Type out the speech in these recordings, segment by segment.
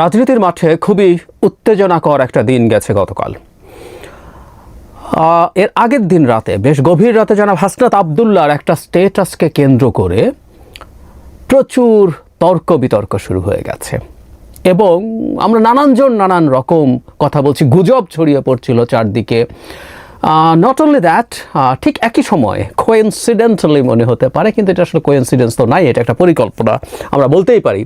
রাজনীতির মাঠে খুবই উত্তেজনাকর একটা দিন গেছে গতকাল। এর আগের দিন রাতে, বেশ গভীর রাতে জানাব হাসনাত আবদুল্লার একটা স্টেটাসকে কেন্দ্র করে প্রচুর তর্ক বিতর্ক শুরু হয়ে গেছে। এবং আমরা নানানজন নানান রকম কথা বলছি, গুজব ছড়িয়ে পড়ছিল চারদিকে। নট অনলি দ্যাট ঠিক একই সময়ে কোয়েন্সিডেন্টালি মনে হতে পারে, কিন্তু এটা আসলে কোয়েন্সিডেন্স তো নাই, এটা একটা পরিকল্পনা, আমরা বলতেই পারি।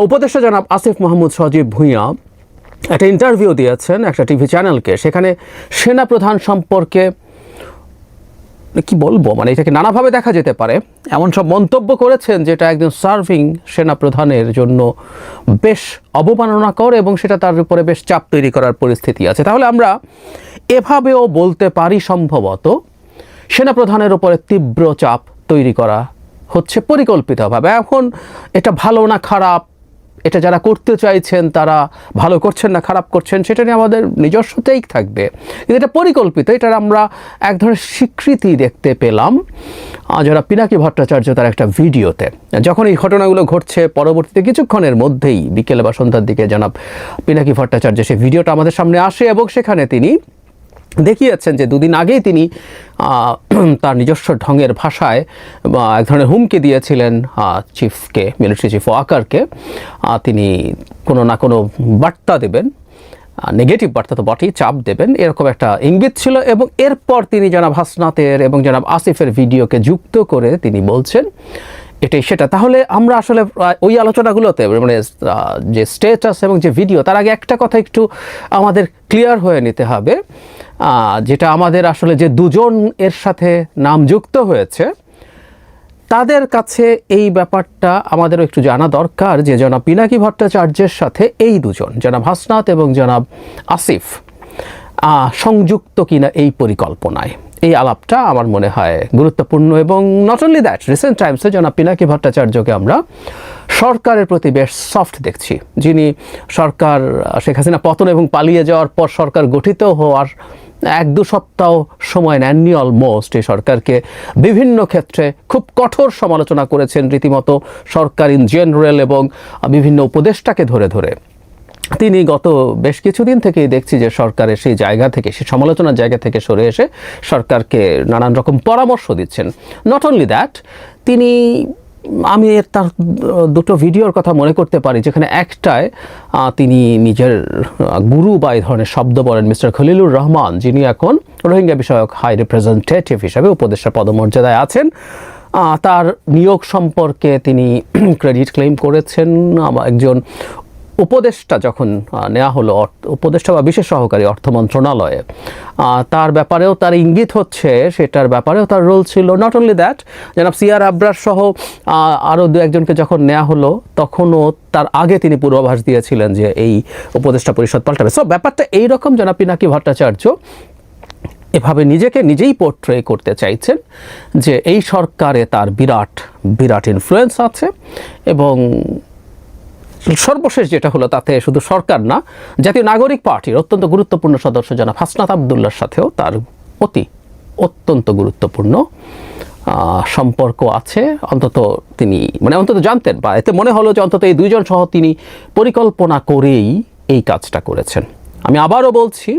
উপদেষ্টা জনাব আসিফ মাহমুদ সজীব ভূঁইয়া একটা ইন্টারভিউ দিয়েছেন একটা টিভি চ্যানেলকে সেখানে সেনা প্রধান সম্পর্কে কি বলব মানে এটাকে নানাভাবে দেখা যেতে পারে। এমন সব মন্তব্য করেছেন যেটা একজন সার্ভিং সেনা প্রধানের জন্য বেশ অবমাননাকর এবং সেটা তার উপরে বেশ চাপ তৈরি করার পরিস্থিতি আছে। তাহলে আমরা এভাবেও বলতে পারি সম্ভবত সেনা প্রধানের উপরে তীব্র চাপ তৈরি করা হচ্ছে পরিকল্পিতভাবে। এখন এটা ভালো না খারাপ এটা যারা করতে চাইছেন, তারা ভালো করছেন না, খারাপ করছেন, সেটা নিয়ে আমাদের নিজস্ব টেক থাকবে। কিন্তু এটা পরিকল্পিত, এটার আমরা এক ধরনের স্বীকৃতি দেখতে পেলাম। যারা পিনাকি ভট্টাচার্য তার একটা ভিডিওতে। যখন এই ঘটনাগুলো ঘটছে, পরবর্তীতে কিছুক্ষণের মধ্যেই, বিকেলে বা সন্ধ্যার দিকে জানাব পিনাকি ভট্টাচার্য সেই ভিডিওটা আমাদের সামনে আসে এবং সেখানে তিনি দেখিয়েছেন যে দুদিন আগেই তিনি তার নিজস্ব ঢঙের ভাষায় এক ধরনের হুমকি দিয়েছিলেন চিফকে, মিলিটারি চিফ ওয়াকারকে। তিনি কোনো না কোনো বার্তা দেবেন নেগেটিভ বার্তা তো বটেই, চাপ দেবেন। এরকম একটা ইঙ্গিত ছিল এবং এরপর তিনি জনাব হাসনাতের এবং জনাব আসিফের ভিডিওকে যুক্ত করে তিনি বলছেন, এটাই সেটা। তাহলে আমরা আসলে ওই আলোচনাগুলোতে মানে যে স্টেটাস এবং যে ভিডিও তার আগে একটা কথা একটু আমাদের ক্লিয়ার হয়ে নিতে হবে। যেটা আমাদের আসলে যে দুজন এর সাথে নাম যুক্ত হয়েছে, তাদের কাছে এই ব্যাপারটা আমাদেরও একটু জানা দরকার যে জনাব পিনাকি ভট্টাচার্যের সাথে এই দুজন, জনাব হাসনাত এবং জনাব আসিফ সংযুক্ত কিনা এই পরিকল্পনায়। এই আলাপটা আমার মনে হয় গুরুত্বপূর্ণ এবং নট অনলি দ্যাট রিসেন্ট টাইমসে জনাব পিনাকি ভট্টাচার্যকে আমরা সরকারের প্রতি বেশ সফট দেখছি। যিনি সরকার শেখ হাসিনা পতন এবং পালিয়ে যাওয়ার পর সরকার গঠিত হওয়ার এক দু সপ্তাহ সময় নেননি অলমোস্ট এই সরকারকে। বিভিন্ন ক্ষেত্রে খুব কঠোর সমালোচনা করেছেন রীতিমতো সরকার ইন জেনারেল এবং বিভিন্ন উপদেষ্টাকে ধরে ধরে। তিনি গত বেশ কিছুদিন থেকেই দেখছি যে সরকারের সেই জায়গা থেকে, সেই সমালোচনার জায়গা থেকে সরে এসে সরকারকে নানান রকম পরামর্শ দিচ্ছেন। নট অনলি দ্যাট তিনি আমি তার দুটো ভিডিওর কথা মনে করতে পারি, যেখানে একটায় তিনি নিজের গুরু বা এই ধরনের শব্দ বলেন মিস্টার খলিলুর রহমান, যিনি এখন রোহিঙ্গা বিষয়ক হাই রিপ্রেজেন্টেটিভ হিসাবে উপদেষ্টা পদমর্যাদায় আছেন। তার নিয়োগ সম্পর্কে তিনি ক্রেডিট ক্লেম করেছেন। একজন উপদেষ্টা যখন নেওয়া হলো উপদেষ্টা বা বিশেষ সহকারী অর্থ মন্ত্রণালয়ে তার ব্যাপারেও তার ইঙ্গিত হচ্ছে, সেটার ব্যাপারেও তার রোল ছিল। নট অনলি দ্যাট জনাব সিআর আবরার সহ আরও দু একজনকে যখন নেওয়া হলো, তখনও তার আগে তিনি পূর্বাভাস দিয়েছিলেন যে এই উপদেষ্টা পরিষদ পাল্টাবে। সব ব্যাপারটা এইরকম, জনাব পিনাকি ভট্টাচার্য, এভাবে নিজেকে নিজেই পোর্ট্রে করতে চাইছেন যে এই সরকারে তার বিরাট বিরাট ইনফ্লুয়েন্স আছে এবং সর্বশেষ যেটা হলো তাতে শুধু সরকার না, জাতীয় নাগরিক পার্টির অত্যন্ত গুরুত্বপূর্ণ সদস্য জনাব হাসনাত আবদুল্লার সাথেও তার অতি অত্যন্ত গুরুত্বপূর্ণ সম্পর্ক আছে। অন্তত তিনি মানে অন্তত জানতেন বা এতে মনে হলো যে অন্তত এই দুইজন সহ তিনি পরিকল্পনা করেই এই কাজটা করেছেন। আমি আবারও বলছি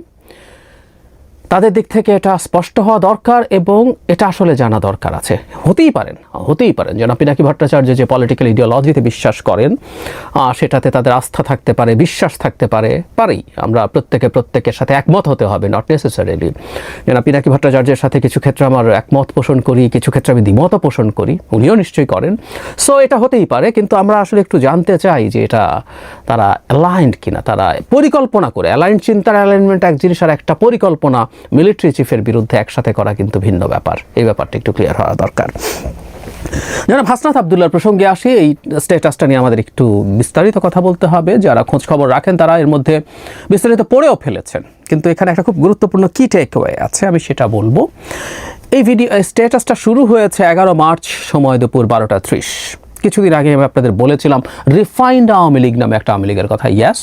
তাদের দিক থেকে এটা স্পষ্ট হওয়া দরকার এবং এটা আসলে জানা দরকার আছে। হতেই পারেন হতেই পারেন। যেন পিনাকি ভট্টাচার্য যে পলিটিক্যাল ইডিওলজিতে বিশ্বাস করেন সেটাতে তাদের আস্থা থাকতে পারে, বিশ্বাস থাকতে পারে, পারেই। আমরা প্রত্যেকে প্রত্যেকের সাথে একমত হতে হবে নট নেসেসারিলি যেন পিনাকি ভট্টাচার্যের সাথে কিছু ক্ষেত্রে আমার একমত পোষণ করি, কিছু ক্ষেত্রে আমি দ্বিমতও পোষণ করি, উনিও নিশ্চয়ই করেন। সো এটা হতেই পারে, কিন্তু আমরা আসলে একটু জানতে চাই যে এটা তারা অ্যালাইন্ড কিনা, তারা পরিকল্পনা করে। অ্যালাইন্ড চিন্তার অ্যালাইনমেন্ট এক জিনিস আর একটা পরিকল্পনা মিলিটারি চিফের বিরুদ্ধে একসাথে করা কিন্তু ভিন্ন ব্যাপার। এই ব্যাপারটা একটু ক্লিয়ার হওয়া দরকার। যারা হাসনাত আবদুল্লার প্রসঙ্গে আসি, এই স্ট্যাটাসটা নিয়ে আমাদের একটু বিস্তারিত কথা বলতে হবে। যারা খোঁজ খবর রাখেন, তারা এর মধ্যে বিস্তারিত পড়েও ফেলেছেন। কিন্তু এখানে একটা খুব গুরুত্বপূর্ণ কি টেকওয়ে আছে, আমি সেটা বলব। এই ভিডিও স্ট্যাটাসটা শুরু হয়েছে এগারো মার্চ, সময় দুপুর বারোটা ত্রিশ। কিছুদিন আগে আমি আপনাদের বলেছিলাম রিফাইন্ড আওয়ামী লীগ নামে একটা আওয়ামী লীগের কথা। ইয়াস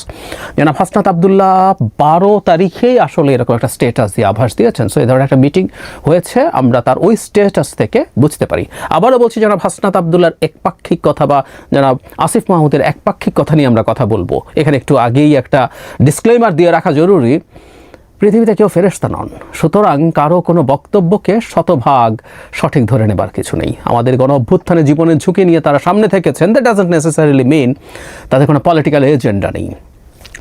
জনাব হাসনাত আবদুল্লাহ বারো তারিখেই আসলে এরকম একটা স্টেটাস দিয়ে আভাস দিয়েছেন। সো এই ধরনের একটা মিটিং হয়েছে, আমরা তার ওই স্টেটাস থেকে বুঝতে পারি। আবারও বলছি, জনাব হাসনাত আবদুল্লাহর একপাক্ষিক কথা বা জনাব আসিফ মাহমুদের একপাক্ষিক কথা নিয়ে আমরা কথা বলব। এখানে একটু আগেই একটা ডিসক্লেমার দিয়ে রাখা জরুরি। পৃথিবীতে কেউ ফেরেস্তা নন। সুতরাং কারও কোনো বক্তব্যকে শতভাগ সঠিক ধরে নেবার কিছু নেই। আমাদের গণ অভ্যুত্থানে জীবনের ঝুঁকি নিয়ে তারা সামনে থেকেছেন দ্যাট ডাজেন্ট নেসেসারিলি মিন তাদের কোনো পলিটিক্যাল এজেন্ডা নেই।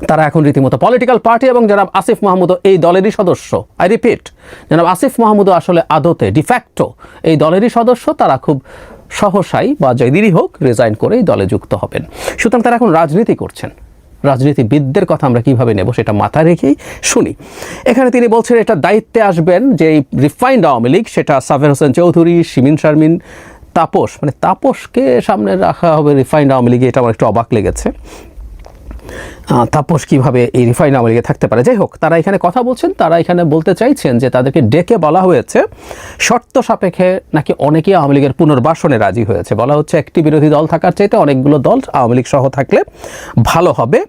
তারা এখন রীতিমতো পলিটিক্যাল পার্টি এবং জনাব আসিফ মাহমুদও এই দলেরই সদস্য। আই রিপিট জনাব আসিফ মাহমুদও আসলে আদতে ডিফ্যাক্টো এই দলেরই সদস্য। তারা খুব সহসাই বা যেদিনই হোক রিজাইন করে এই দলে যুক্ত হবেন। সুতরাং তারা এখন রাজনীতি করছেন। রাজনীতিবিদদের কথা আমরা কীভাবে নেব সেটা মাথা রেখেই শুনি। এখানে তিনি বলছেন, এটা দায়িত্বে আসবেন যে রিফাইন্ড আওয়ামী লীগ, সেটা সাফের হোসেন চৌধুরী, শিমিন শারমিন, তাপস। মানে তাপসকে সামনে রাখা হবে রিফাইন্ড আওয়ামী লীগে, এটা আমার একটু অবাক লেগেছে। তাপস কীভাবে এই রিফাইন আওয়ামী লীগে থাকতে পারে? যাই হোক, তারা এখানে কথা বলছেন, তারা এখানে বলতে চাইছেন যে তাদেরকে ডেকে বলা হয়েছে, শর্ত সাপেক্ষে নাকি অনেকেই আওয়ামী লীগের পুনর্বাসনে রাজি হয়েছে। বলা হচ্ছে একটি বিরোধী দল থাকার চাইতে অনেকগুলো দল আওয়ামী লীগ সহ থাকলে ভালো হবে।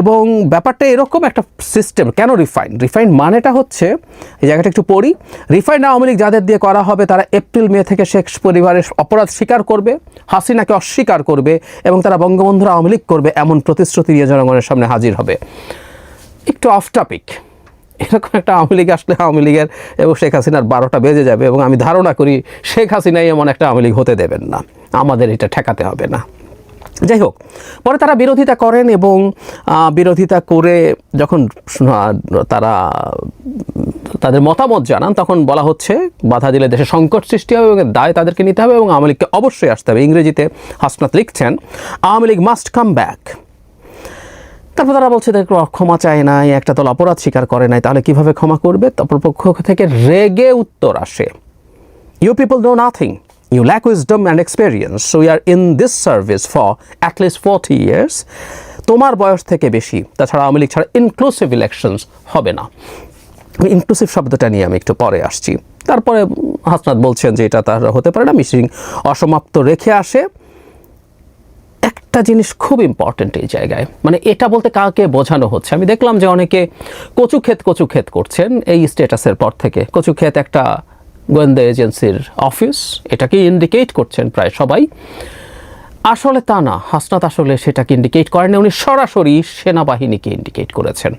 এবং ব্যাপারটা এরকম একটা সিস্টেম কেন রিফাইন রিফাইন মানেটা হচ্ছে, এই জায়গাটা একটু পড়ি রিফাইন আওয়ামী লীগ যাদের দিয়ে করা হবে, তারা এপ্রিল মে থেকে শেখ পরিবারের অপরাধ স্বীকার করবে, হাসিনাকে অস্বীকার করবে এবং তারা বঙ্গবন্ধুর আওয়ামী লীগ করবে, এমন প্রতিশ্রুতি নিয়ে জনগণের সামনে হাজির হবে। একটু অফ টপিক এরকম একটা আওয়ামী লীগ আসলে আওয়ামী লীগের এবং শেখ হাসিনার বারোটা বেজে যাবে এবং আমি ধারণা করি শেখ হাসিনাই এমন একটা আওয়ামী লীগ হতে দেবেন না, আমাদের এটা ঠেকাতে হবে না। যাই হোক পরে তারা বিরোধিতা করেন এবং বিরোধিতা করে যখন তারা, তাদের মতামত জানান, তখন বলা হচ্ছে, বাধা দিলে দেশে সংকট সৃষ্টি হবে এবং দায় তাদেরকে নিতে হবে এবং আওয়ামী লীগকে অবশ্যই আসতে হবে। ইংরেজিতে হাসনাত লিখছেন, Awami League must come back তারপর তারা বলছে যে ক্ষমা চায় নাই, একটা দল অপরাধ স্বীকার করে নাই, তাহলে কীভাবে ক্ষমা করবে? তারপর পক্ষ থেকে রেগে উত্তর আসে you people know nothing. You lack wisdom and experience. So we are in this service for at least 40 years. তোমার বয়স থেকে বেশি, তাছাড়া আওয়ামী লীগ ছাড়া ইনক্লুসিভ ইলেকশনস হবে না ইনক্লুসিভ শব্দটা নিয়ে আমি একটু পরে আসছি তারপরে হাসনাত বলছেন যে এটা তার হতে পারে না, মিসিং অসমাপ্ত রেখে আসে একটা জিনিস খুব ইম্পর্টেন্ট এই জায়গায় মানে এটা বলতে কাকে বোঝানো হচ্ছে আমি দেখলাম যে অনেকে কচু ক্ষেত কচু ক্ষেত করছেন এই স্ট্যাটাসের পর থেকে কচু ক্ষেত একটা গোয়েন্দা এজেন্সির অফিস, এটাকে ইন্ডিকেট করছেন প্রায় সবাই। আসলে তা না, হাসনাত আসলে সেটাকে ইন্ডিকেট করেন উনি সরাসরি সেনাবাহিনীকে ইন্ডিকেট করেছেন।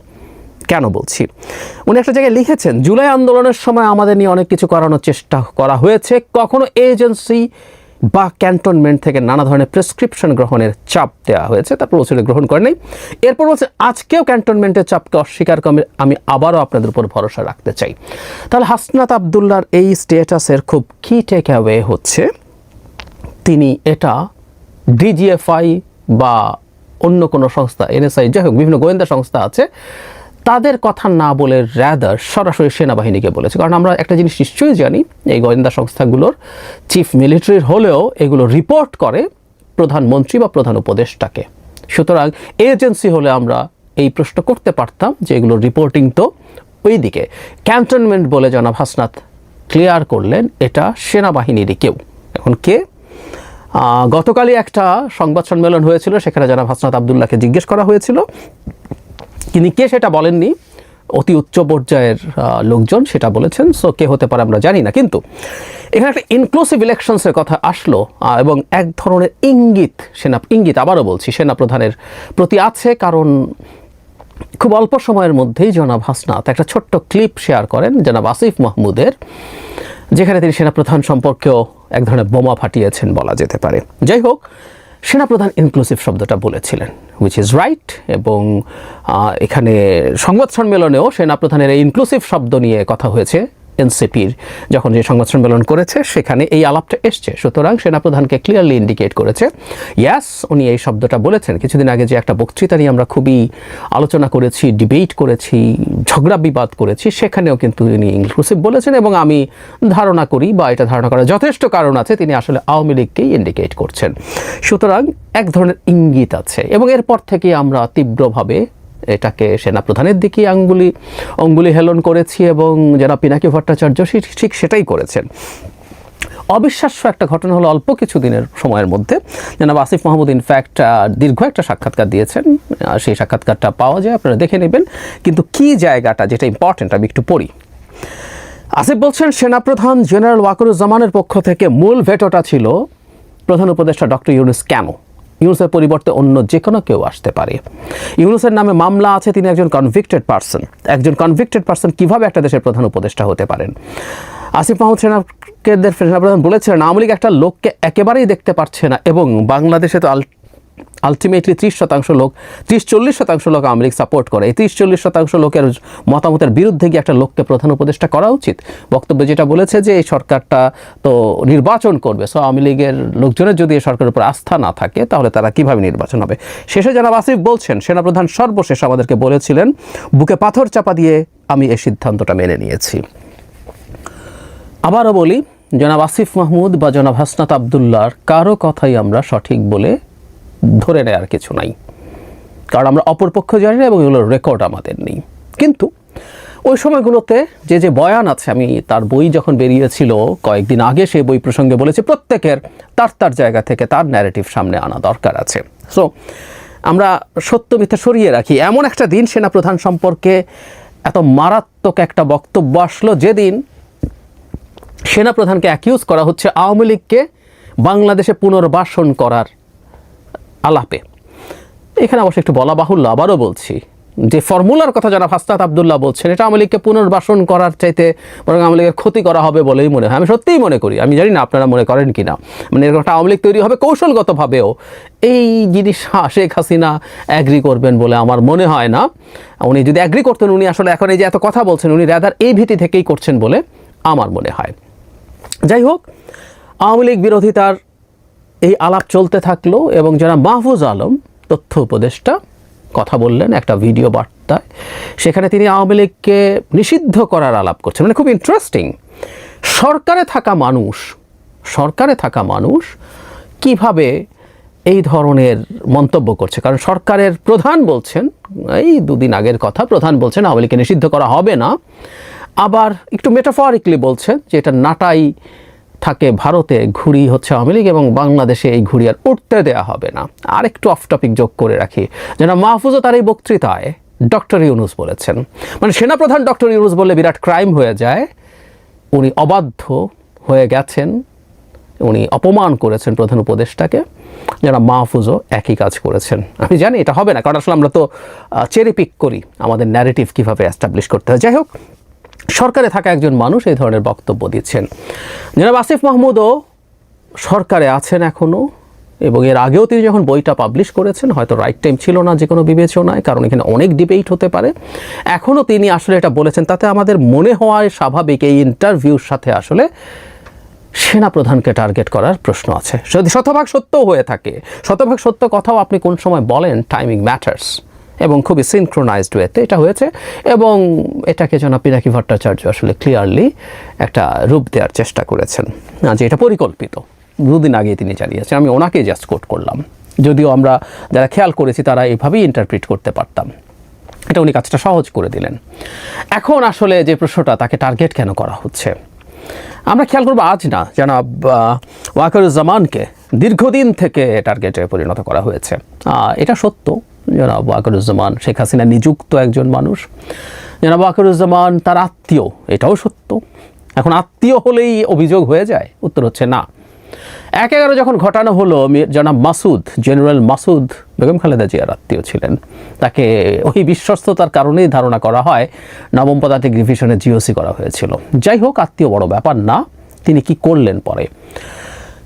কেন বলছি? উনি একটা জায়গায় লিখেছেন, জুলাই আন্দোলনের সময় আমাদের নিয়ে অনেক কিছু করানোর চেষ্টা করা হয়েছে। কখনো এজেন্সি বা ক্যান্টনমেন্ট থেকে নানা ধরনের প্রেসক্রিপশন গ্রহণের চাপ দেওয়া হয়েছে, তারপর ওসিলে গ্রহণ করে নেই এরপর বলছে, আজকেও ক্যান্টনমেন্টের চাপকে অস্বীকার করে আমি আবারও আপনাদের উপর ভরসা রাখতে চাই। তাহলে হাসনাত আবদুল্লার এই স্টেটাসের খুব কি টেক অ্যাওয়ে হচ্ছে, তিনি এটা ডিজিএফআই বা অন্য কোনো সংস্থা এনএসআই যাই হোক, বিভিন্ন গোয়েন্দা সংস্থা আছে তাদের কথা না বলে র্যাদার সরাসরি সেনাবাহিনীকে বলেছে। কারণ আমরা একটা জিনিস নিশ্চয়ই জানি, এই গোয়েন্দা সংস্থাগুলোর চিফ মিলিটারির হলেও এগুলো রিপোর্ট করে প্রধানমন্ত্রী বা প্রধান উপদেষ্টাকে। সুতরাং এজেন্সি হলে আমরা এই প্রশ্ন করতে পারতাম যে এগুলোর রিপোর্টিং তো ওই দিকে ক্যান্টনমেন্ট বলে জনাব হাসনাত ক্লিয়ার করলেন, এটা সেনাবাহিনীরই কেউ। এখন কে? গতকালই একটা সংবাদ সম্মেলন হয়েছিল, সেখানে জনাব হাসনাত আবদুল্লাহকে জিজ্ঞেস করা হয়েছিল। তিনি কে সেটা বলেননি? অতি উচ্চ পর্যায়ের লোকজন সেটা বলেছেন সো কে হতে পারে আমরা জানি না। কিন্তু এখানে একটা ইনক্লুসিভ ইলেকশনসের কথা আসলো এবং এক ধরনের ইঙ্গিত, সেনা, ইঙ্গিত আবারও বলছি সেনা প্রধানের প্রতি আছে, কারণ খুব অল্প সময়ের মধ্যেই জনাব হাসনাত একটা ছোট্ট ক্লিপ শেয়ার করেন জনাব আসিফ মাহমুদের, যেখানে তিনি সেনাপ্রধান সম্পর্কেও এক ধরনের বোমা ফাটিয়েছেন বলা যেতে পারে। যাই হোক সেনাপ্রধান ইনক্লুসিভ শব্দটা বলেছিলেন হুইচ ইজ রাইট এবং এখানে সংবাদ সম্মেলনেও সেনাপ্রধানের এই ইনক্লুসিভ শব্দ নিয়ে কথা হয়েছে। এনসিপির যখন যে সংবাদ সম্মেলন করেছে, সেখানে এই আলাপটা এসছে। সুতরাং সেনাপ্রধানকে ক্লিয়ারলি ইন্ডিকেট করেছে। ইয়াস উনি এই শব্দটা বলেছেন। কিছুদিন আগে যে একটা বক্তৃতা নিয়ে আমরা খুবই আলোচনা করেছি ডিবেট করেছি, ঝগড়া বিবাদ করেছি, সেখানেও কিন্তু তিনি ইনক্লুসিভ বলেছেন এবং আমি ধারণা করি বা এটা ধারণা করার যথেষ্ট কারণ আছে, তিনি আসলে আওয়ামী লীগকেই ইন্ডিকেট করছেন। সুতরাং এক ধরনের ইঙ্গিত আছে এবং এরপর থেকে আমরা তীব্রভাবে এটাকে সেনাপ্রধানের দিকে আঙ্গুলি অঙ্গুলি হেলন করেছি এবং যারা পিনাকি ভট্টাচার্য ঠিক সেটাই করেছেন। অবিশ্বাস্য একটা ঘটনা হলো অল্প কিছু দিনের সময়ের মধ্যে জনাব আসিফ মাহমুদ ইনফ্যাক্ট দীর্ঘ একটা সাক্ষাৎকার দিয়েছেন। সেই সাক্ষাৎকারটা পাওয়া যায়, আপনারা দেখে নেবেন। কিন্তু কি জায়গাটা যেটা ইম্পর্টেন্ট আমি একটু পড়ি। আসিফ বলছেন, সেনাপ্রধান জেনারেল ওয়াকরুজ্জামানের পক্ষ থেকে মূল ভেটোটা ছিল প্রধান উপদেষ্টা ডক্টর ইউনুস কেন? ইউনুসের পরিবর্তে অন্য যে কোনো কেউ আসতে পারে। ইউনুসের নামে মামলা আছে, তিনি একজন কনভিক্টেড পার্সন একজন কনভিক্টেড পার্সন কীভাবে একটা দেশের প্রধান উপদেষ্টা হতে পারেন? আসিফ মাহমুদ সেনাকে সেনাপ্রধান বলেছিলেন, আওয়ামী লীগ একটা লোককে একেবারেই দেখতে পারছে না এবং বাংলাদেশে তো আলটিমেটলি ত্রিশ শতাংশ লোক, ত্রিশ চল্লিশ শতাংশ লোক আওয়ামী লীগ সাপোর্ট করে। এই ত্রিশ চল্লিশ শতাংশ লোকের মতামতের বিরুদ্ধে গিয়ে একটা লোককে প্রধান উপদেষ্টা করা উচিত। বক্তব্য যেটা বলেছে যে, এই সরকারটা তো নির্বাচন করবে সো আওয়ামী লীগের লোকজনের যদি এই সরকারের উপর আস্থা না থাকে, তাহলে তারা কীভাবে নির্বাচন হবে? শেষে যারা আসিফ বলছেন, সেনাপ্রধান সর্বশেষ আমাদেরকে বলেছিলেন, বুকে পাথর চাপা দিয়ে আমি এই সিদ্ধান্তটা মেনে নিয়েছি। আবারও বলি, জনাব আসিফ মাহমুদ বা জনাব হাসনাত আবদুল্লাহর কারও কথাই আমরা সঠিক বলে ধরে নেওয়ার কিছু নাই। কারণ আমরা অপরপক্ষ জানি না এবং এগুলোর রেকর্ড আমাদের নেই। কিন্তু ওই সময়গুলোতে যে যে বয়ান আছে, আমি তার বই যখন বেরিয়েছিল কয়েকদিন আগে, সেই বই প্রসঙ্গে বলেছি, প্রত্যেকের তার তার জায়গা থেকে তার ন্যারেটিভ সামনে আনা দরকার আছে। সো আমরা সত্য মিথ্যা সরিয়ে রাখি। এমন একটা দিন সেনাপ্রধান সম্পর্কে এত মারাত্মক একটা বক্তব্য আসলো যেদিন সেনাপ্রধানকে অ্যাকিউজ করা হচ্ছে আওয়ামী লীগকে বাংলাদেশে পুনর্বাসন করার আলাপে এখানে অবশ্য একটু বলা বাহুল্য, আবারও বলছি, যে ফর্মুলার কথা যারা ফাস্তাত আবদুল্লাহ বলছেন, এটা আওয়ামী লীগকে পুনর্বাসন করার চাইতে বরং আওয়ামী লীগের ক্ষতি করা হবে বলেই মনে হয়। আমি সত্যিই মনে করি, আমি জানি না আপনারা মনে করেন কি না মানে এরকম একটা আওয়ামী লীগ তৈরি হবে কৌশলগতভাবেও। এই জিনিস শেখ হাসিনা অ্যাগ্রি করবেন বলে আমার মনে হয় না। উনি যদি অ্যাগ্রি করতেন, উনি আসলে এখন এই যে এত কথা বলছেন, উনি রেদার এই ভীতি থেকেই করছেন বলে আমার মনে হয়। যাই হোক, আওয়ামী লীগ বিরোধিতার এই আলাপ চলতে থাকল এবং যারা মাহফুজ আলম, তথ্য উপদেষ্টা, কথা বললেন একটা ভিডিও বার্তায়। সেখানে তিনি আওয়ামী লীগকে নিষিদ্ধ করার আলাপ করছেন। মানে খুব ইন্টারেস্টিং সরকারে থাকা মানুষ, সরকারে থাকা মানুষ কীভাবে এই ধরনের মন্তব্য করছে? কারণ সরকারের প্রধান বলছেন, এই দুদিন আগের কথা, প্রধান বলছেন আওয়ামী লীগকে নিষিদ্ধ করা হবে না। আবার একটু মেটাফরিকলি বলছেন যে এটা নাটাই থাকে ভারতে, ঘুড়ি হচ্ছে আওয়ামী লীগ এবং বাংলাদেশে এই ঘুড়ি আর উঠতে দেওয়া হবে না। আর একটু অফ টপিক যোগ করে রাখি। যেন মাহফুজও তার এই বক্তৃতায় ডক্টর ইউনুস বলেছেন। মানে সেনাপ্রধান ডক্টর ইউনুস বললে বিরাট ক্রাইম হয়ে যায়। উনি অবাধ্য হয়ে গেছেন। উনি অপমান করেছেন প্রধান উপদেষ্টাকে। যারা মাহফুজও একই কাজ করেছেন। আমি জানি এটা হবে না, কারণ আসলে আমরা তো চেরি পিক করি আমাদের ন্যারেটিভ কীভাবে অ্যাস্টাবলিশ করতে হয়। যাই হোক সরকারে থাকা একজন মানুষ এই ধরনের বক্তব্য দিচ্ছেন। জনাব আসিফ মাহমুদও সরকারে আছেন এখনও এবং এর আগেও তিনি যখন বইটা পাবলিশ করেছেন, হয়তো রাইট টাইম ছিল না যে কোনো বিবেচনায়, কারণ এখানে অনেক ডিবেট হতে পারে। এখনও তিনি আসলে এটা বলেছেন, তাতে আমাদের মনে হওয়ায় স্বাভাবিক এই ইন্টারভিউর সাথে আসলে সেনাপ্রধানকে টার্গেট করার প্রশ্ন আছে। যদি শতভাগ সত্যও হয়ে থাকে, শতভাগ সত্য কথাও আপনি কোন সময় বলেন টাইমিং ম্যাটার্স এবং খুবই সিনক্রোনাইজড ওয়েতে এটা হয়েছে এবং এটাকে জনাব পিনাকি ভট্টাচার্য আসলে ক্লিয়ারলি একটা রূপ দেওয়ার চেষ্টা করেছেন। যে এটা পরিকল্পিত। দুদিন আগে তিনি জানিয়েছেন, আমি ওনাকেই জাস্ট কোট করলাম। যদিও আমরা যারা খেয়াল করেছি তারা এইভাবেই ইন্টারপ্রিট করতে পারতাম। এটা উনি কাজটা সহজ করে দিলেন। এখন আসলে যে প্রশ্নটা, তাকে টার্গেট কেন করা হচ্ছে? আমরা খেয়াল করব আজ না, জানাব ওয়াকারুজ্জামানকে দীর্ঘদিন থেকে টার্গেটে পরিণত করা হয়েছে। এটা সত্য। জনাব আকরুজ্জামান শেখ হাসিনা নিযুক্ত একজন মানুষ। জনাব আকরুজ্জামান, তার আত্মীয়, এটাও সত্য। এখন আত্মীয় হলেই অভিযোগ হয়ে যায়, উত্তর হচ্ছে না। এক এগারো যখন ঘটানো হলো জনাব মাসুদ, জেনারেল মাসুদ বেগম খালেদা জিয়ার আত্মীয় ছিলেন। তাকে ওই বিশ্বস্ততার কারণেই ধারণা করা হয়, নবম পদাতিক ডিভিশনে জিওসি করা হয়েছিল। যাই হোক, আত্মীয় বড় ব্যাপার না, তিনি কি করলেন পরে?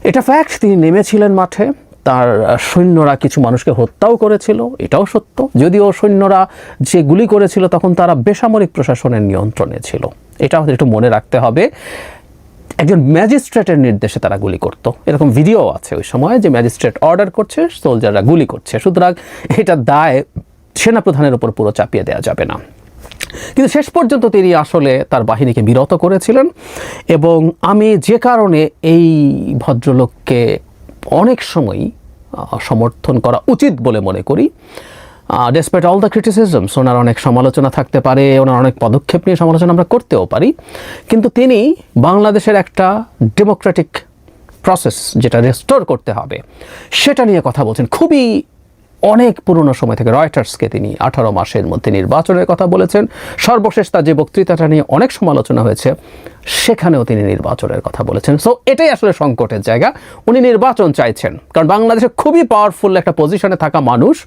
এটা ফ্যাক্ট তিনি নেমেছিলেন মাঠে। তার সৈন্যরা কিছু মানুষকে হত্যাও করেছিল, এটাও সত্য। যদিও সৈন্যরা যে গুলি করেছিল তখন তারা বেসামরিক প্রশাসনের নিয়ন্ত্রণে ছিল। এটা আমাদের একটু মনে রাখতে হবে। একজন ম্যাজিস্ট্রেটের নির্দেশে তারা গুলি করত। এরকম ভিডিও আছে ওই সময় যে ম্যাজিস্ট্রেট অর্ডার করছে, সোলজাররা গুলি করছে। সুতরাং এটা দায় সেনাপ্রধানের উপর পুরো চাপিয়ে দেওয়া যাবে না। কিন্তু শেষ পর্যন্ত তিনি আসলে তার বাহিনীকে বিরত করেছিলেন এবং আমি যে কারণে এই ভদ্রলোককে অনেক সময়ই সমর্থন করা উচিত বলে মনে করি। ডেসপেট অল দ্য ক্রিটিসিজমস ওনার অনেক সমালোচনা থাকতে পারে, ওনার অনেক পদক্ষেপ নিয়ে সমালোচনা আমরা করতেও পারি। কিন্তু তিনি বাংলাদেশের একটা ডেমোক্রেটিক প্রসেস যেটা রেস্টোর করতে হবে, সেটা নিয়ে কথা বলছেন। খুবই অনেক পুরনো সময় থেকে রয়টার্সকে তিনি আঠারো মাসের মধ্যে নির্বাচনের কথা বলেছেন। সর্বশেষ তার যে বক্তৃতাটা নিয়ে অনেক সমালোচনা হয়েছে, সেখানেও তিনি নির্বাচনের কথা বলেছেন। সো এটাই আসলে সংকটের জায়গা। উনি নির্বাচন চাইছেন। কারণ বাংলাদেশে খুবই পাওয়ারফুল একটা পজিশনে থাকা মানুষ,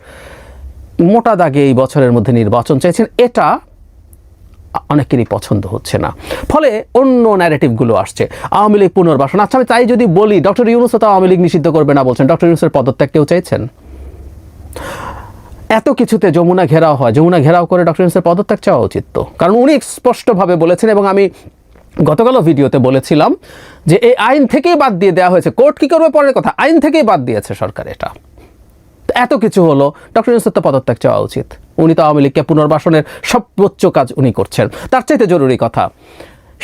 মোটা দাগে এই বছরের মধ্যে নির্বাচন চাইছেন। এটা অনেকেরই পছন্দ হচ্ছে না। ফলে অন্য ন্যারেটিভগুলো আসছে। আওয়ামী লীগ পুনর্বাসন। আচ্ছা আমি তাই যদি বলি, ডক্টর ইউনুসও তো আওয়ামী লীগ নিষিদ্ধ করবে না বলছেন। ডক্টর ইউনুসের পদত্যাগ কেউ চাইছেন? এত কিছুতে যমুনা ঘেরাও হয়। যমুনা ঘেরাও করে ডক্টর ইউনুসের পদত্যাগ চাওয়া উচিত তো। কারণ উনি স্পষ্টভাবে বলেছেন এবং আমি গতকালও ভিডিওতে বলেছিলাম যে এই আইন থেকেই বাদ দিয়ে দেওয়া হয়েছে। কোর্ট কি করবে পরের কথা? আইন থেকেই বাদ দিয়েছে সরকার এটা। এত কিছু হলো ডক্টর ইউনুসের তো পদত্যাগ চাওয়া উচিত। উনি তো আওয়ামী লীগকে পুনর্বাসনের সর্বোচ্চ কাজ উনি করছেন। তার চাইতে জরুরি কথা,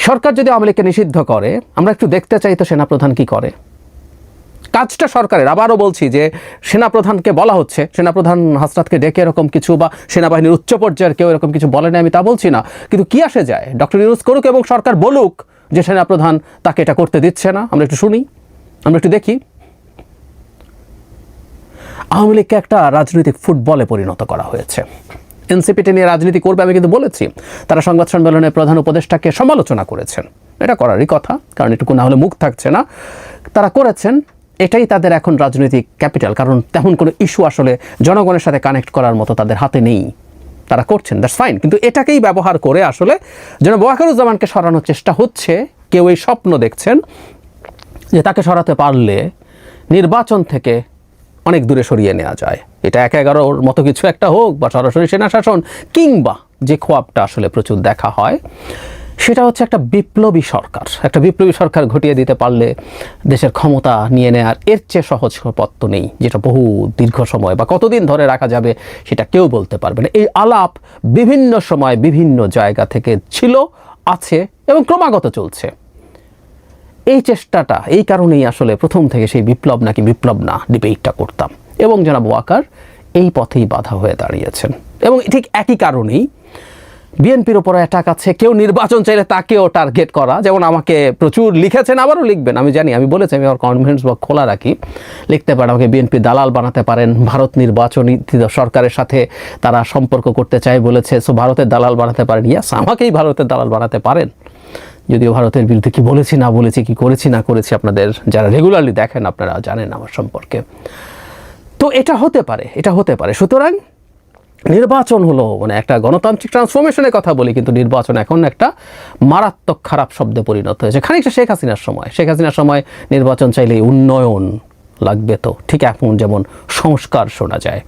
সরকার যদি আওয়ামী লীগকে নিষিদ্ধ করে, আমরা একটু দেখতে চাই তো সেনাপ্রধান কি করে। কাজটা সরকারের। আবারও বলছি যে সেনাপ্রধানকে বলা হচ্ছে, সেনাপ্রধান হাসনাতকে ডেকে এরকম কিছু বা সেনাবাহিনীর উচ্চ পর্যায়ের কেউ এরকম কিছু বলেনি আমি তা বলছি না। কিন্তু কি আসে যায়? ডক্টর ইউনুস করুক এবং সরকার বলুক যে সেনাপ্রধান তাকে এটা করতে দিচ্ছে না। আমরা একটু শুনি, আমরা একটু দেখি। আওয়ামী লীগকে একটা রাজনৈতিক ফুটবলে পরিণত করা হয়েছে। এনসিপিটি নিয়ে রাজনীতি করবে, আমি কিন্তু বলেছি। তারা সংবাদ সম্মেলনে প্রধান উপদেষ্টাকে সমালোচনা করেছেন। এটা করারই কথা, কারণ এটুকু না হলে মুখ থাকছে না। তারা করেছেন এটাই তাদের এখন রাজনৈতিক ক্যাপিটাল, কারণ তেমন কোনো ইস্যু আসলে জনগণের সাথে কানেক্ট করার মতো তাদের হাতে নেই। তারা করছেন দ্যাটস ফাইন কিন্তু এটাকেই ব্যবহার করে আসলে যেন ওয়াকারুজ্জামানকে সরানোর চেষ্টা হচ্ছে, কেউ এই স্বপ্ন দেখছেন যে তাকে সরাতে পারলে নির্বাচন থেকে অনেক দূরে সরিয়ে নেওয়া যায়। এটা এক এগারোর মতো কিছু একটা হোক বা সরাসরি সেনা শাসন কিংবা যে খোয়াবটা আসলে প্রচুর দেখা হয়। সেটা হচ্ছে একটা বিপ্লবী সরকার। একটা বিপ্লবী সরকার ঘটিয়ে দিতে পারলে দেশের ক্ষমতা নিয়ে নেওয়ার এর চেয়ে সহজ পথ নেই, যেটা বহু দীর্ঘ সময় বা কতদিন ধরে রাখা যাবে সেটা কেউ বলতে পারবে না। এই আলাপ বিভিন্ন সময় বিভিন্ন জায়গা থেকে ছিল, আছে এবং ক্রমাগত চলছে। এই চেষ্টাটা, এই কারণেই আসলে প্রথম থেকে সেই বিপ্লব নাকি বিপ্লব না ডিবেটটা করতাম। এবং জনাব ওয়াকার এই পথেই বাধা হয়ে দাঁড়িয়েছেন। এবং ঠিক একই কারণেই বিএনপির ওপর অ্যাটাক আছে, কেউ নির্বাচন চাইলে তাকেও টার্গেট করা। যেমন আমাকে প্রচুর লিখেছেন, আবারও লিখবেন, আমি জানি, আমি বলেছি, আমি আমার কনফিডেন্স বক্স খোলা রাখি। লিখতে পারেন, আমাকে বিএনপি দালাল বানাতে পারেন, ভারত নির্বাচনী সরকারের সাথে তারা সম্পর্ক করতে চায় বলেছে সো ভারতের দালাল বানাতে পারেন। ইয়াস আমাকেই ভারতের দালাল বানাতে পারেন। যদিও ভারতের বিরুদ্ধে কি বলেছি, না বলেছি, কি করেছি, না করেছি আপনাদের যারা রেগুলারলি দেখেন, আপনারা জানেন আমার সম্পর্কে। তো এটা হতে পারে, এটা হতে পারে। সুতরাং নির্বাচন হলো মানে একটা গণতান্ত্রিক ট্রান্সফরমেশনের কথা বলি, কিন্তু নির্বাচন এখন একটা মারাত্মক খারাপ শব্দে পরিণত হয়েছে। খানিকটা শেখ হাসিনার সময়। শেখ হাসিনার সময় নির্বাচন চাইলে উন্নয়ন লাগবে তো। ঠিক এখন যেমন সংস্কার শোনা যায়।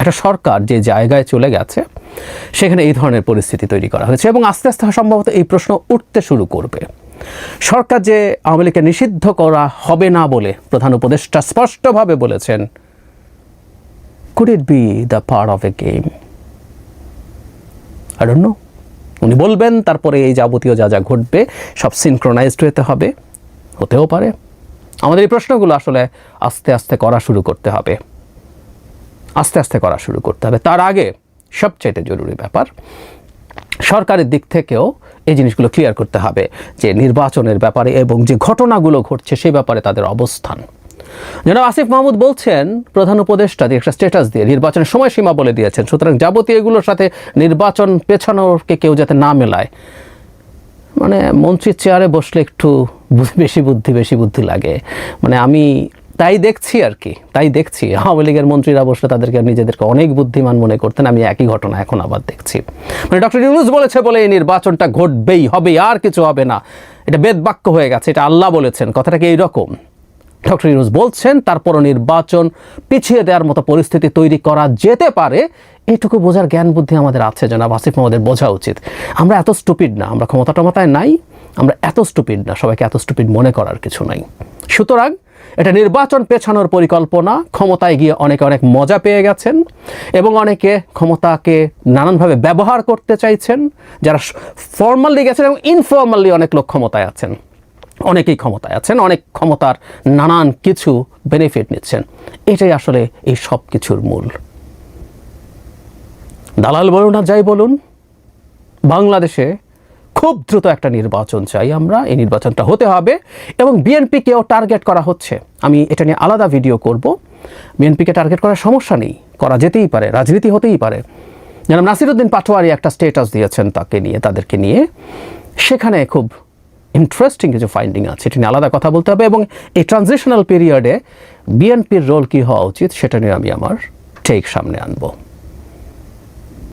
একটা সরকার যে জায়গায় চলে গেছে, সেখানে এই ধরনের পরিস্থিতি তৈরি করা হয়েছে এবং আস্তে আস্তে সম্ভবত এই প্রশ্ন উঠতে শুরু করবে। সরকার যে আওয়ামী লীগকে নিষিদ্ধ করা হবে না বলে প্রধান উপদেষ্টা স্পষ্টভাবে বলেছেন could it be the part of a game I don't know উনি বলবেন, তারপরে এই যাবতীয় যা যা ঘটবে, সব সিনক্রোনাইজড হতে হবে। হতেও পারে। আমাদের এই প্রশ্নগুলো আসলে আস্তে আস্তে করা শুরু করতে হবে। আস্তে আস্তে করা শুরু করতে হবে। তার আগে সবচাইতে জরুরি ব্যাপার, সরকারের দিক থেকেও এই জিনিসগুলো ক্লিয়ার করতে হবে যে নির্বাচনের ব্যাপারে এবং যে ঘটনাগুলো ঘটছে সেই ব্যাপারে তাদের অবস্থান। যেন আসিফ মাহমুদ বলছেন, প্রধান উপদেষ্টা দিয়ে একটা স্ট্যাটাস দিয়ে নির্বাচনের সময়সীমা বলে দিয়েছেন, সুতরাং যাবতীয় এগুলোর সাথে নির্বাচন পেছানোকে কেউ যাতে না মেলায় মানে মন্ত্রীর চেয়ারে বসলে একটু বেশি বুদ্ধি বেশি বুদ্ধি লাগে। মানে আমি তাই দেখছি আর কি, তাই দেখছি। আওয়ামী লীগের মন্ত্রীরা বসলে তাদেরকে নিজেদেরকে অনেক বুদ্ধিমান মনে করতেন, আমি একই ঘটনা এখন আবার দেখছি। মানে ডক্টর ইউনুস বলেছে বলে এই নির্বাচনটা ঘটবেই হবে আর কিছু হবে না। এটা বেদবাক্য হয়ে গেছে, এটা আল্লাহ বলেছেন, কথাটা কি এইরকম? ডক্টর ইউনুস বলছেন, তারপরও নির্বাচন পিছিয়ে দেওয়ার মতো পরিস্থিতি তৈরি করা যেতে পারে। এইটুকু বোঝার জ্ঞান বুদ্ধি আমাদের আছে, জনাব আসিফ আমাদের বোঝা উচিত। আমরা এত স্টুপিড না, আমরা ক্ষমতা টমতায় নাই, আমরা এত স্টুপিড না, সবাইকে এত স্টুপিড মনে করার কিছু নাই। সুতরাং, এটা নির্বাচন পেছানোর পরিকল্পনা, ক্ষমতায় গিয়ে অনেকে অনেক মজা পেয়ে গেছেন এবং অনেকে ক্ষমতাকে নানানভাবে ব্যবহার করতে চাইছেন, যারা ফর্মালি গেছেন এবং ইনফর্মালি অনেক লোক ক্ষমতায় আছেন। অনেকেই ক্ষমতায় আছেন, অনেক ক্ষমতার নানান কিছু বেনিফিট নিচ্ছেন। এটাই আসলে এই সব কিছুর মূল। দালাল বলুন আর যাই বলুন, বাংলাদেশে খুব খুব দ্রুত একটা নির্বাচন চাই আমরা। এই নির্বাচনটা হতে হবে এবং বিএনপিকেও টার্গেট করা হচ্ছে। আমি এটা নিয়ে আলাদা ভিডিও করব। বিএনপিকে টার্গেট করার সমস্যা নেই, করা যেতেই পারে, রাজনীতি হতেই পারে। যেন নাসিরুদ্দিন পাটোয়ারি একটা স্টেটাস দিয়েছেন তাকে নিয়ে, তাদেরকে নিয়ে। সেখানে খুব ইন্টারেস্টিং কিছু ফাইন্ডিং আছে এটা নিয়ে আলাদা কথা বলতে হবে এবং এই ট্রানজিশনাল পিরিয়ডে বিএনপির রোল কী হওয়া উচিত, সেটা নিয়ে আমি আমার টেক সামনে আনব।